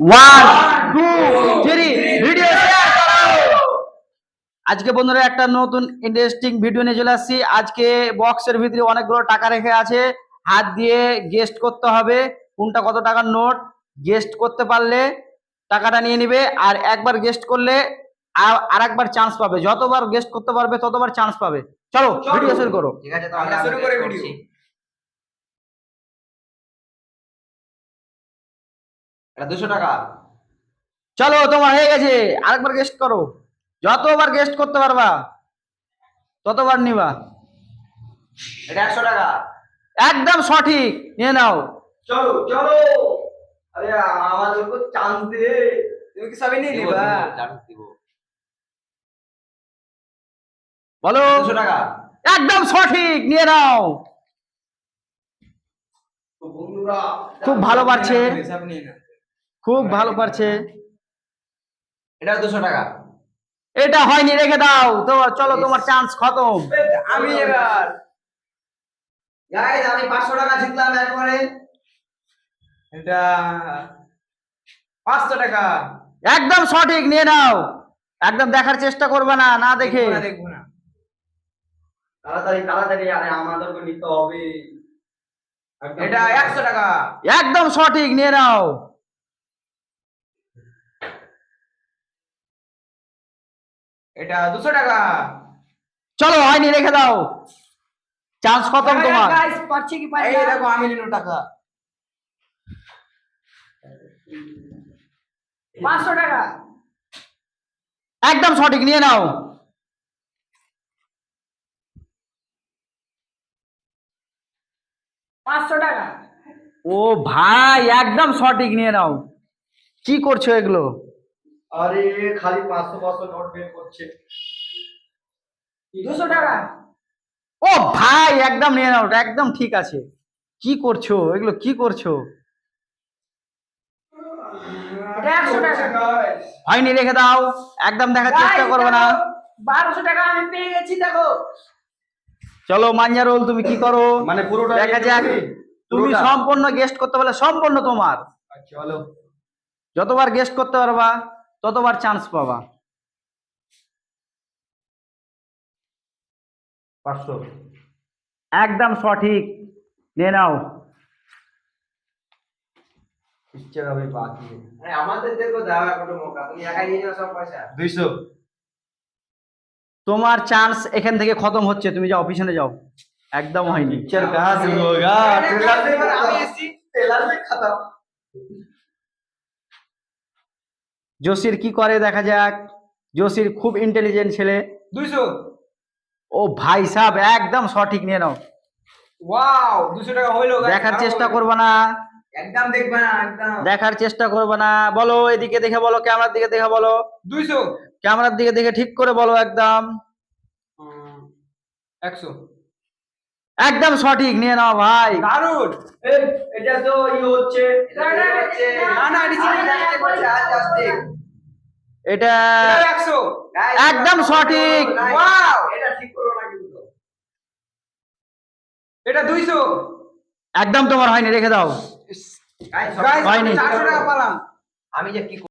One two three আজকে বন্ধুরা একটা নতুন ইন্টারেস্টিং ভিডিও নিয়ে চলে আসছি। আজকে বক্সের ভিতরে অনেকগুলো টাকা রেখে আছে। হাত দিয়ে গেস্ট করতে হবে। কোনটা কত টাকার নোট গেস্ট করতে পারলে টাকাটা নিয়ে নিবে। আর একবার গেস্ট করলে আর একবার চান্স পাবে। যতবার গেস্ট করতে পারবে, ততবার চান্স পাবে। চলো ভিডিও শুরু করো। ঠিক আছে। এটা দুশো টাকা। চলো তোমার হয়ে গেছে। আরেকবার গেস্ট করো। যতবার গেস্ট করতে পারবা ততবার নিবা। এটা একশো টাকা। একদম সঠিক নিয়ে নাও। চলো চলো। আরে আমাদের চান্স দে। তুমি কি সবই নিয়ে নিবা? চান্স দিব বলো। দুশো টাকা। একদম সঠিক নিয়ে নাও। খুব ভালো পারছে। সব নিয়ে নাও। খুব ভালো পারছে। এটা দুশো টাকা। এটা হয়নি রেখে দাও। তো চলো তোমার চান্স খতম। আমি এবার। আমি টাকা জিতলাম একবারে এটা পাঁচশো টাকা। একদম সঠিক নিয়ে নাও। একদম দেখার চেষ্টা করবে না না দেখে। দেখব না, তাড়াতাড়ি তাড়াতাড়ি আরে আমাদেরকে নিতে হবে। এটা একশো টাকা একদম সঠিক নিয়ে নাও। এটা দুশো টাকা। চলো হয়নি রেখে দাও। চান্স খতম তোমার? পারছে কি এই দেখো আমি নিল টাকা। পাঁচশো টাকা। একদম সঠিক নিয়ে নাও। পাঁচশো টাকা। ও ভাই একদম সঠিক নিয়ে নাও। কি করছ এগুলো? আরে খালি পাঁচশো পাঁচশো নোট বের করছে। দুশো টাকা? ও ভাই একদম নিয়ে নাও একদম ঠিক আছে। কি করছ? এগুলো কি করছ? হয়নি রেখে দাও। একদম দেখার চেষ্টা করবে না। বারোশো টাকা আমি পেয়ে গেছি দেখো। চলো মাঞ্জারোল তুমি কি করো? মানে পুরোটা দেখা যাক। তুমি? সম্পূর্ণ গেস্ট করতে পারলে সম্পূর্ণ তোমার। চলো। যতবার গেস্ট করতে পারবা। ততবার চান্স পাবা। একদম সঠিক। নিয়ে নাও। তোমার চান্স এখান থেকে খতম হচ্ছে। তুমি যাও অফিসে যাও। একদম হয়নি। জসির কি করে দেখা যাক? জসির খুব ইন্টেলিজেন্ট ছেলে। দুইশো। ও ভাই সাহেব একদম সঠিক নিয়ে নাও। ওয়াও দুশো টাকা হইল দেখার চেষ্টা। করবে না। একদম দেখবে না একদম। দেখার চেষ্টা করবে না। বলো এদিকে দেখে বলো ক্যামেরার দিকে দেখে বলো। দুইশো। ক্যামেরার দিকে দেখে ঠিক করে বলো একদম। একশো। একদম সঠিক নিয়ে নাও ভাই। এটা তো ই হচ্ছে না, না, এটা একদম সঠিক। এটা ঠিক করো না কিন্তু। এটা দুইশো। একদম তোমার হয়নি রেখে দাও। হয়নি। চারশো টাকা পালাম। আমি যে কি